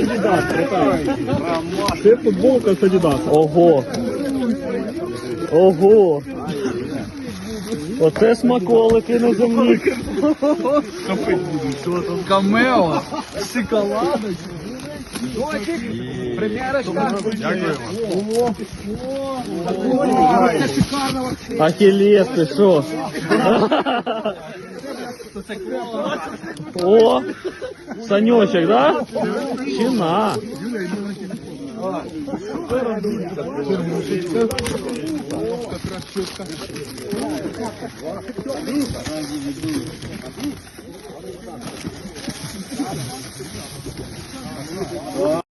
Адидас, Це футболка з Адидаса. Ого. Ого. Оце смаколики на землі. Камео, шоколадочка. Дочик, примерочка. Дякуємо. Це шикарно вообще. Ахілес, ти що? О, Санечек, да? Чина.